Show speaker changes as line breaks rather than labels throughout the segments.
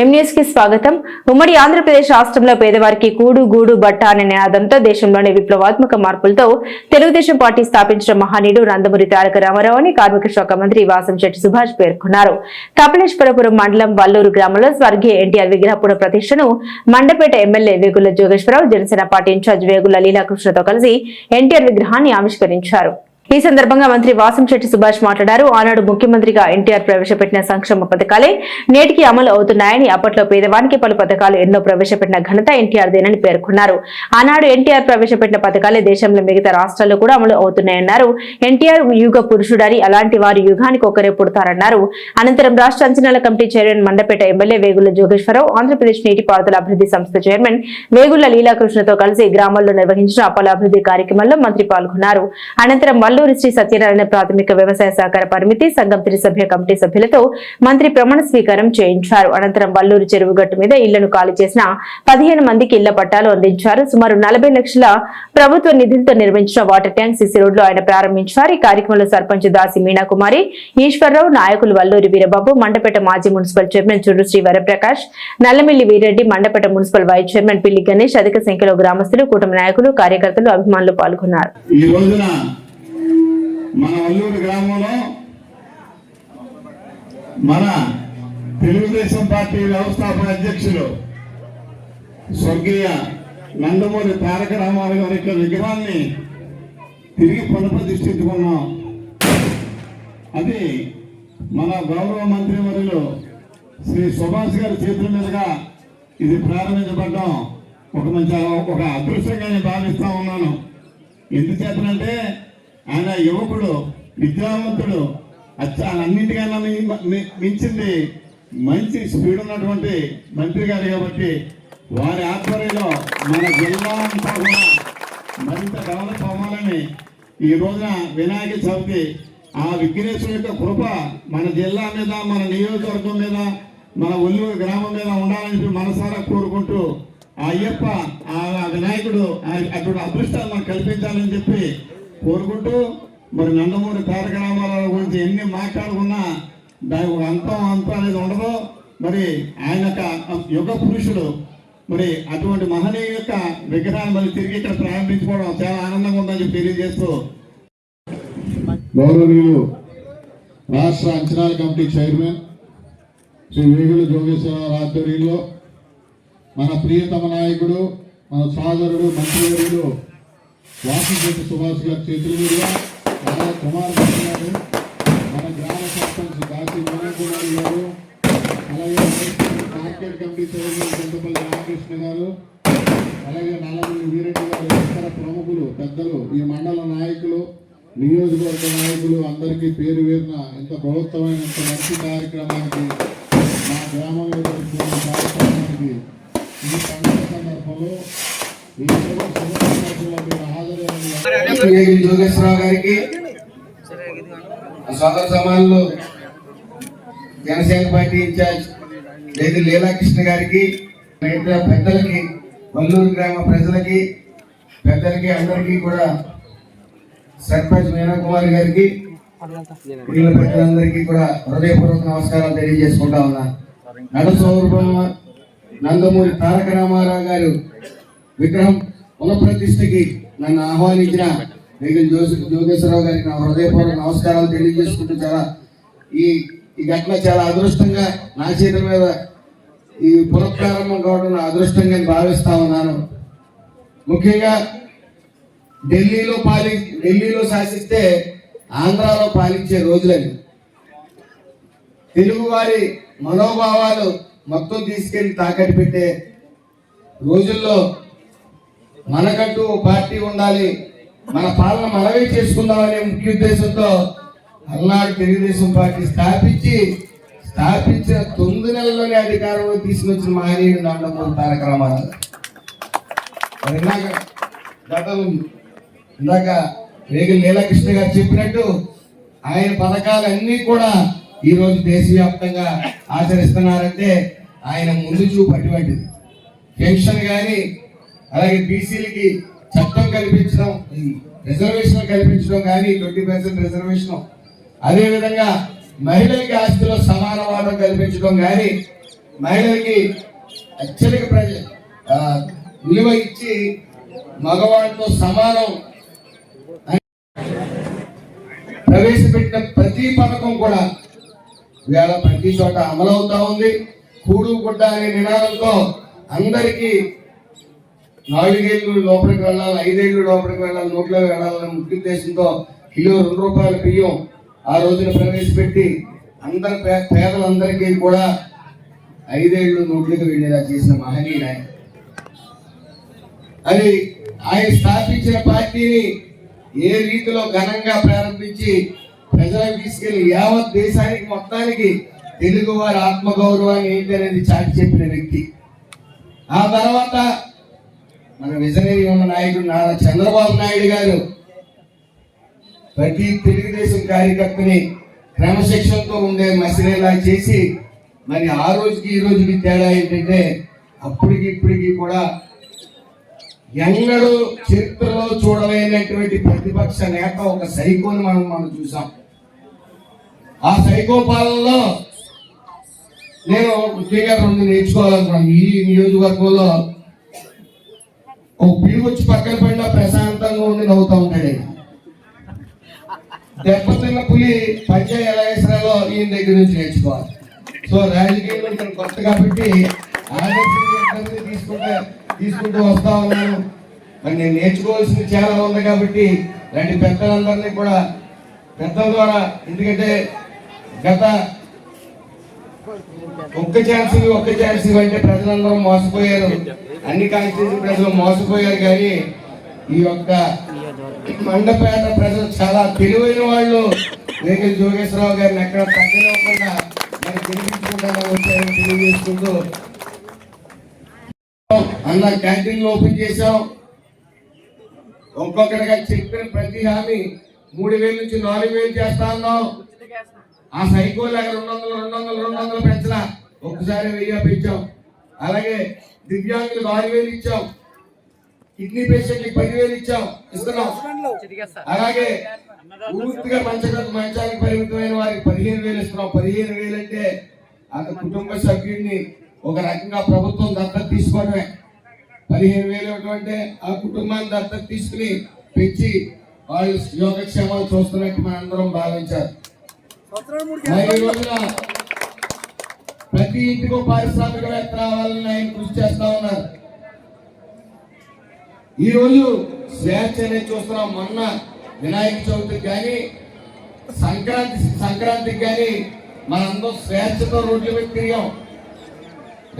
ఎంన్యూస్కి స్వాగతం. ఉమ్మడి ఆంధ్రప్రదేశ్ రాష్ట్రంలో పేదవారికి కూడు గూడు బట్ట అనే నినాదంతో దేశంలోని విప్లవాత్మక మార్పులతో తెలుగుదేశం పార్టీ స్థాపించిన మహనీయుడు నందమూరి తారక రామారావు అని కార్మిక శాఖ మంత్రి వాసంశెట్టి సుభాష్ పేర్కొన్నారు. కపిలేశ్వరపురం మండలం వల్లూరు గ్రామంలో స్వర్గీయ ఎన్టీఆర్ విగ్రహ పునఃప్రతిష్టను Mandapeta MLA Vegula Jogeswara Rao Janasena party in-charge Vegula లీలాకృష్ణతో కలిసి ఎన్టీఆర్ విగ్రహాన్ని ఆవిష్కరించారు. ఈ సందర్భంగా మంత్రి వాసంశెట్టి సుభాష్ మాట్లాడారు. ఆనాడు ముఖ్యమంత్రిగా ఎన్టీఆర్ ప్రవేశపెట్టిన సంక్షేమ పథకాలే నేటికి అమలు అవుతున్నాయని అప్పట్లో పేదవానికి పలు పథకాలు ఎన్నో ప్రవేశపెట్టిన ఘనత ఎన్టీఆర్ దేనని పేర్కొన్నారు. ఆనాడు ఎన్టీఆర్ ప్రవేశపెట్టిన పథకాలే దేశంలో మిగతా రాష్ట్రాల్లో కూడా అమలు అవుతున్నాయన్నారు. ఎన్టీఆర్ యుగ పురుషుడని అలాంటి వారి యుగానికి ఒకరే పుడతారన్నారు. అనంతరం రాష్ట్ర అంచనాల committee chairman Mandapeta MLA Vegula Jogeswara Rao Andhra Pradesh నీటిపారుదల అభివృద్ధి సంస్థ చైర్మన్ వేగుల లీలాకృష్ణతో కలిసి గ్రామాల్లో నిర్వహించిన పలు అభివృద్ధి కార్యక్రమాల్లో మంత్రి పాల్గొన్నారు. అనంతరం అల్లూరి శ్రీ సత్యనారాయణ ప్రాథమిక వ్యవసాయ సహకార పరిమితి సంఘం త్రిసభ్య కమిటీ సభ్యులతో మంత్రి ప్రమాణ స్వీకారం చేయించారు. అనంతరం వల్లూరు చెరువు గట్టు మీద ఇళ్ళను ఖాళీ చేసిన పదిహేను మందికి ఇళ్ళ పట్టాలు అందించారు. సుమారు నలభై లక్షల ప్రభుత్వ నిధులతో నిర్మించిన వాటర్ ట్యాంక్ సిసి రోడ్లు ఆయన ప్రారంభించారు. ఈ కార్యక్రమంలో సర్పంచ్ దాసి మీనాకుమారి ఈశ్వరరావు నాయకులు వల్లూరి వీరబాబు మండపేట మాజీ municipal chairman Churru Sri Varaprakash Nallamilli Veereddy Mandapeta municipal vice chairman Pilli Ganesh అధిక సంఖ్యలో గ్రామస్తులు కూటమి నాయకులు కార్యకర్తలు అభిమానులు పాల్గొన్నారు.
ఈ రోజున మన వల్లూరు గ్రామంలో మన తెలుగుదేశం పార్టీ వ్యవస్థాపక అధ్యక్షులు స్వర్గీయ నందమూరి తారక రామారావు గారి యొక్క విగ్రహాన్ని తిరిగి పునఃప్రతిష్ఠించుకున్నాం. అది మన గౌరవ మంత్రివర్యులు శ్రీ సుభాష్ గారి చేతుల మీదుగా ఇది ప్రారంభించబడ్డం. ఒక మంచి ఒక అదృష్టంగా నేను భావిస్తా ఉన్నాను. ఎందుచేతనంటే ఆయన యువకుడు విద్యావంతుడు అన్నింటికన్నా మించింది మంచి స్పీడ్ ఉన్నటువంటి మంత్రి గారు కాబట్టి వారి ఆధ్వర్యంలో మన జిల్లా అంతా కూడా మరింత డెవలప్ అవ్వాలని ఈ రోజున వినాయక చవితి ఆ విఘ్నేశ్వరు యొక్క కృప మన జిల్లా మీద మన నియోజకవర్గం మీద మన ఒల్లూరు గ్రామం మీద ఉండాలని చెప్పి మనసారా కోరుకుంటూ ఆ అయ్యప్ప ఆ వినాయకుడు అటువంటి అదృష్టాలు మనకు కల్పించాలని చెప్పి కోరుకుంటూ మరి నందమూరి తారక రామారావు గురించి ఎన్ని మాట్లాడుకున్నా దాని ఒక అంతం అంతం అనేది ఉండదు. మరి ఆయన యొక్క యుగ పురుషుడు మరి అటువంటి మహనీయ యొక్క విగ్రహాన్ని మళ్ళీ తిరిగి ఇక్కడ ప్రారంభించుకోవడం చాలా ఆనందంగా ఉందని చెప్పి తెలియజేస్తూ గౌరవనీయులు రాష్ట్ర అంచనాల కమిటీ చైర్మన్ శ్రీ వేగుల జోగేశ్వరరావు ఆధ్వర్యంలో మన ప్రియతమ నాయకుడు మన సోదరుడు మంత్రివర్యులు వాసిశెట్టి సుభాష్ గారి చేతుల మీదుగా మన కుమార్ గారు మన గ్రామ సర్పంచ్ కాశీ మనకుమారి గారు అలాగే market committee chairman Chintapalli Ramakrishna గారు అలాగే నల్లమల్లి వీరెడ్డి గారు ఇతర ప్రముఖులు పెద్దలు ఈ మండల నాయకులు నియోజకవర్గ నాయకులు అందరికీ పేరు వేరిన ఇంత ప్రభుత్వమైన ఇంత మంచి కార్యక్రమానికి మా గ్రామంలో జరుగుతున్న కార్యక్రమానికి ఈ పండుగ సందర్భంలో ఈ
గారికి సోదర సమానులు జనసేన పార్టీ ఇన్ఛార్జ్ లేదు లీలాకృష్ణ గారికి మిగతా పెద్దలకి వల్లూరు గ్రామ ప్రజలకి పెద్దలకి అందరికీ కూడా సర్పంచ్ మీనా కుమార్ గారికి మిగిలిన పెద్దలందరికీ కూడా హృదయపూర్వక నమస్కారాలు తెలియజేసుకుంటా ఉన్నాను నడు సౌరభ నందమూరి తారక రామారావు గారు విగ్రహం పునఃప్రతిష్ఠకి నన్ను ఆహ్వానించిన వేగం జోసి జోగేశ్వరరావు గారికి నా హృదయపూర్వక నమస్కారాలు తెలియజేసుకుంటూ చాలా ఈ ఈ ఘటన చాలా అదృష్టంగా నా చేతుల మీద ఈ పునఃప్రారంభం కావడం నా అదృష్టంగా నేను భావిస్తా ఉన్నాను. ముఖ్యంగా ఢిల్లీలో పాలి ఢిల్లీలో శాసిస్తే ఆంధ్రాలో పాలించే రోజులని. తెలుగువారి మనోభావాలు మొత్తం తీసుకెళ్ళి తాకట్టు పెట్టే రోజుల్లో మనకంటూ పార్టీ ఉండాలి. మన పాలన మనమే చేసుకుందామనే ముఖ్య ఉద్దేశంతో అలనాడు తెలుగుదేశం పార్టీ స్థాపించి స్థాపించిన తొమ్మిది నెలల్లోనే అధికారంలో తీసుకొచ్చిన మహనీయుడు నందమూరి తారక రామారావు. మరి ఇందాక గతం ఇందాక రేగుల నీలకృష్ణ గారు చెప్పినట్టు ఆయన పథకాలన్నీ కూడా ఈ రోజు దేశవ్యాప్తంగా ఆచరిస్తున్నారంటే ఆయన ముందు చూపు అటువంటిది. పెన్షన్ కానీ అలాగే బీసీలకి చట్టం కల్పించడం రిజర్వేషన్ కల్పించడం కానీ ట్వంటీ పర్సెంట్ రిజర్వేషన్ అదేవిధంగా మహిళలకి ఆస్తిలో సమాన వాదం కల్పించడం కానీ మహిళలకి అత్యధిక ప్రజ విలువ ఇచ్చి మగవాళ్ళతో సమానం ప్రవేశపెట్టిన ప్రతి పథకం కూడా ఇవాళ ప్రతి చోట అమలవుతా ఉంది. కూడు గుడ్డ అనే నినాదంతో అందరికీ నాలుగేళ్ళు లోపలికి వెళ్ళాలి ఐదేళ్ళు లోపలికి వెళ్ళాలి నోట్లో వెళ్ళాలనే ముఖ్యోద్దేశంతో కిలో రెండు రూపాయల బియ్యం ఆ రోజున ప్రవేశపెట్టి అందరి పేదలందరికీ కూడా ఐదేళ్ళు నోట్లకు వెళ్ళేలా చేసిన మహనీయుడు ఆయన. అది ఆయన స్థాపించిన పార్టీని ఏ రీతిలో ఘనంగా ప్రారంభించి ప్రజలకు తీసుకెళ్ళి యావత్ దేశానికి మొత్తానికి తెలుగు వారి ఆత్మగౌరవాన్ని ఏంటి అనేది చాటి చెప్పిన వ్యక్తి. ఆ తర్వాత మన విజనరీ ఉన్న నాయకుడు నారా చంద్రబాబు నాయుడు గారు ప్రతి తెలుగుదేశం కార్యకర్తని క్రమశిక్షణతో ఉండే మసిలేలా చేసి మరి ఆ రోజుకి ఈ రోజుకి తేడా ఏంటంటే అప్పటికి ఇప్పటికి కూడా ఎన్నడూ చరిత్రలో చూడలేనటువంటి ప్రతిపక్ష నేత ఒక సైకోని మనం మనం చూసాం. ఆ సైకో పాలనలో నేను ముఖ్యంగా రెండు నేర్చుకోవాలనుకున్నాను. ఈ నియోజకవర్గంలో ఒక పిలుగు వచ్చి పక్కన పడినా ప్రశాంతంగా ఉండి నవ్వుతూ ఉంటాడు. దెబ్బతిన్న పులి పంచాయతీ ఎలా వేసినాలో ఈయన దగ్గర నుంచి నేర్చుకోవాలి. సో రాజకీయంలో ఇక్కడ కొత్త కాబట్టి ఆదర్శంగా ఇద్దరిని తీసుకుంటే తీసుకుంటూ వస్తా ఉన్నాను. మరి నేను నేర్చుకోవాల్సింది చాలా ఉంది కాబట్టి ఇలాంటి పెద్దలందరినీ కూడా పెద్దల ద్వారా ఎందుకంటే గత ఒక్క ఛాన్స్ ఇవ్వు, ఒక్క ఛాన్స్ ఇవ్వు అంటే ప్రజలందరూ మోసపోయారు. అన్ని కాన్స్టిట్యూన్సీ ప్రజలు మోసపోయారు కానీ ఈ యొక్క మండపేట ప్రజలు చాలా తెలివైన వాళ్ళు. వేగల జోగేశ్వరరావు గారిని ఎక్కడ తగ్గనివ్వకుండా మరి గెలిపించుకుంటాను వచ్చారని తెలియజేసుకుంటూ అన్న క్యాంటీన్లు ఓపెన్ చేశాం. ఒక్కొక్కరిగా చెప్పిన ప్రతి హామీ మూడు వేల నుంచి నాలుగు వేలు చేస్తా ఉన్నాం. ఆ సైకో లాగా రెండు వందలు రెండు వందలు రెండు వందలు పెంచలా ఒక్కసారి వెయ్యి పెంచాం. అలాగే దివ్యాంగులకు ఆరు వేలు ఇచ్చాం. కిడ్నీ పేషెంట్కి పదివేలు ఇచ్చాం. ఇస్తున్నాం. అలాగే పూర్తిగా పంచగత మంచానికి పరిమితమైన వారికి పదిహేను వేలు ఇస్తున్నాం. పదిహేను వేలు అంటే అంత కుటుంబ సభ్యుడిని ఒక రకంగా ప్రభుత్వం దత్తత తీసుకోవడమే. పదిహేను వేలు ఇవ్వడం అంటే ఆ కుటుంబాన్ని దత్తత తీసుకుని పెంచి వాళ్ళు యోగక్షేమాలు చూస్తున్నట్టు మనందరం భావించారు ప్రతి ఇంటికి పారిశ్రామికవేత్త రావాలని ఆయన కృషి చేస్తా ఉన్నారు. ఈ రోజు స్వేచ్ఛ అనేది చూస్తున్నాం. మొన్న వినాయక చవితికి కానీ సంక్రాంతి సంక్రాంతికి కానీ మనందరం స్వేచ్ఛతో రోడ్ల మీద తిరిగాం.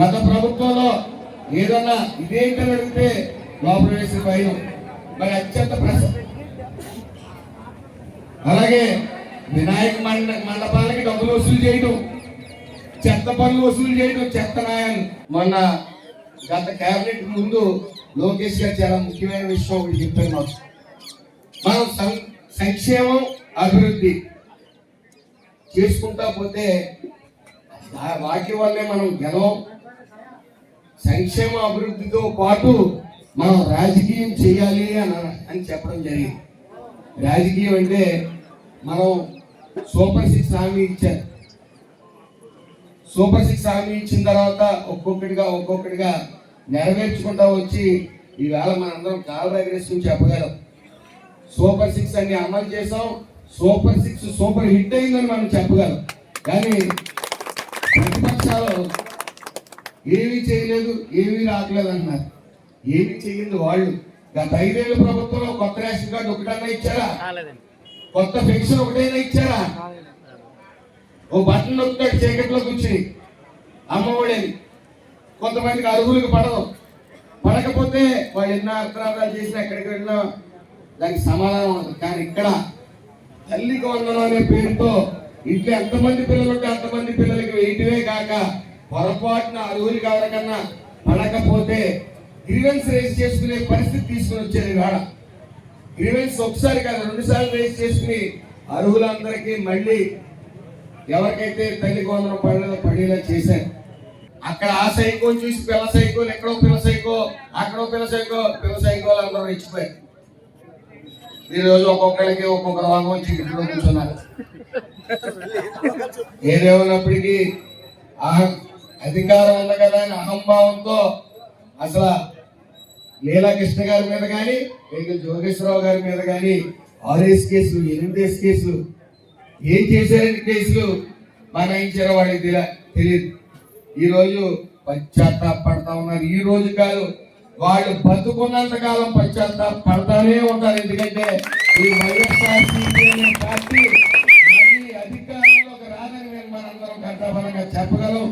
గత ప్రభుత్వంలో ఏదన్నా ఇదేంటని అడిగితే లోపల వేసిన భయం. మరి అత్యంత ప్రశ్న అలాగే వినాయక మండ మండపాలకి డబ్బులు వసూలు చేయడం చెత్త పనులు వసూలు చేయడం చెత్త నాయన్ మొన్న గత కేబినెట్ ముందు లోకేష్ గారు చాలా ముఖ్యమైన విషయం ఒకటి చెప్పారు మాకు. మనం సం- సంక్షేమం అభివృద్ధి చేసుకుంటా పోతే ఆ వాటి వల్లే మనం గెలవం. సంక్షేమ అభివృద్ధితో పాటు మనం రాజకీయం చేయాలి అని అని చెప్పడం జరిగింది. రాజకీయం అంటే మనం సూపర్ సిక్స్ హామీ ఇచ్చారు. సూపర్ సిక్స్ హామీ ఇచ్చిన తర్వాత ఒక్కొక్కటిగా ఒక్కొక్కటిగా నెరవేర్చుకుంటా వచ్చి ఈవేళ మనందరం కాలు ఎగరేసుకుని చెప్పగలం. సూపర్ సిక్స్ అన్ని అమలు చేసాం సూపర్ సిక్స్ సూపర్ హిట్ అయిందని మనం చెప్పగలం. కానీ ప్రతిపక్షాలు ఏమీ చేయలేదు ఏమీ రావట్లేదు అన్నారు ఏమీ చేయింది వాళ్ళు. గత ఐదేళ్ళు ప్రభుత్వంలో కొత్త రేషన్ కార్డు ఒకటన్నా ఇచ్చారా? కొత్త పెన్షన్ ఒకటైనా ఇచ్చారా? ఓ బట్టలు నొక్కుతాడు చీకట్లో కూర్చుని. అమ్మఒడేది కొంతమందికి అరుగులకు పడదు పడకపోతే వాళ్ళు ఎన్నో అర్థరాలు చేసినా ఎక్కడికి వెళ్ళినా దానికి సమాధానం ఉండదు. కానీ ఇక్కడ తల్లికి వందనం అనే పేరుతో ఇంట్లో ఎంతమంది పిల్లలు ఉంటే అంతమంది పిల్లలకి వేయటమే కాక పొరపాటున అరువులు కావాలకన్నా పడకపోతే గ్రీవెన్స్ రేస్ చేసుకునే పరిస్థితి తీసుకుని వచ్చేది కాడ. గ్రీవెన్స్ ఒకసారి కాదు రెండు సార్లు రేస్ చేసుకుని అర్హులందరికీ మళ్ళీ ఎవరికైతే తల్లికి వందనం పడేలా పడేలా చేశారు. అక్కడ ఆ సైకోని చూసి పిల్ల సైకోలు ఎక్కడో పిల్ల సైకో అక్కడో పిల్ల సైకో పిల్ల సైకోలు అందరూ రెచ్చిపోయారు. ఈ రోజు ఒక్కొక్కరికి ఒక్కొక్క రోగం వచ్చి ఇంట్లో కూర్చున్నారు. ఏదేమన్నప్పటికీ అహం అధికారం ఉంది కదా అని అహంభావంతో అసలు లీలాకృష్ణ గారి మీద కానీ వేగల్ జోగేశ్వరరావు గారి మీద కానీ ఆర్ఎస్ కేసులు ఎనిమిదేస్ కేసులు ఏం చేశారని కేసులు? బనాయించారో వాళ్ళకి తెలియదు ఈరోజు పశ్చాత్తాపడతా ఉన్నారు. ఈ రోజు కాదు వాళ్ళు బతుకున్నంత కాలం పశ్చాత్తాప పడతానే ఉంటారు. ఎందుకంటే ఈ వైఎస్ఆర్సీపీ అనే పార్టీ మళ్ళీ అధికారంలోకి రాదని మేము మనందరం ఘంటాపరంగా చెప్పగలం.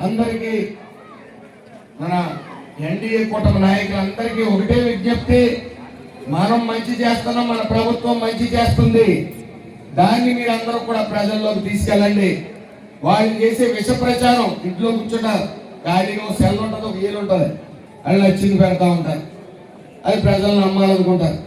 అందరికీ మన ఎన్డీఏ కూటమి నాయకులందరికీ ఒకటే విజ్ఞప్తి మనం మంచి చేస్తున్నాం మన ప్రభుత్వం మంచి చేస్తుంది. దాన్ని మీరందరూ కూడా ప్రజల్లోకి తీసుకెళ్ళండి. వాళ్ళు చేసే విష ప్రచారం ఇంట్లో కూర్చుంటారు. ఖాళీగా సెల్ ఉంటుంది ఒక ఏలు ఉంటుంది. అది నచ్చింది పెడతా ఉంటారు. అది ప్రజలను నమ్మాలనుకుంటారు.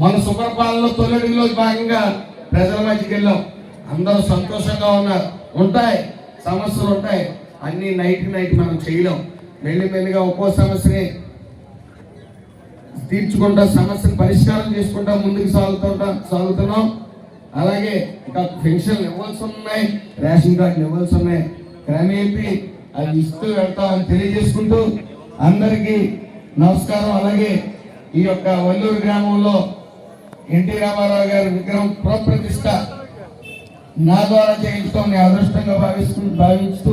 మన సుప్రపాలనలో తొలడిలో భాగంగా ప్రజల మధ్యకి వెళ్ళాం. అందరూ సంతోషంగా ఉన్నారు. ఉంటాయి సమస్యలు ఉంటాయి. అన్ని నైట్ నైట్ మనం చేయలేం. మెల్లిమెల్లిగా ఒక్కో సమస్యని తీర్చుకుంటా సమస్యను పరిష్కారం చేసుకుంటా ముందుకు సాగుతుంటా సాగుతున్నాం. అలాగే ఇంకా పెన్షన్లు ఇవ్వాల్సి ఉన్నాయి రేషన్ కార్డులు ఇవ్వాల్సి ఉన్నాయి. క్రమేపీ అది ఇస్తూ వెళ్తామని తెలియజేసుకుంటూ అందరికీ నమస్కారం. అలాగే ఈ యొక్క వల్లూరు గ్రామంలో ఎన్టీ రామారావు గారి విగ్రహం ప్రప్రతిష్ట నా ద్వారా చేయించడం నేను అదృష్టంగా భావిస్తూ భావిస్తూ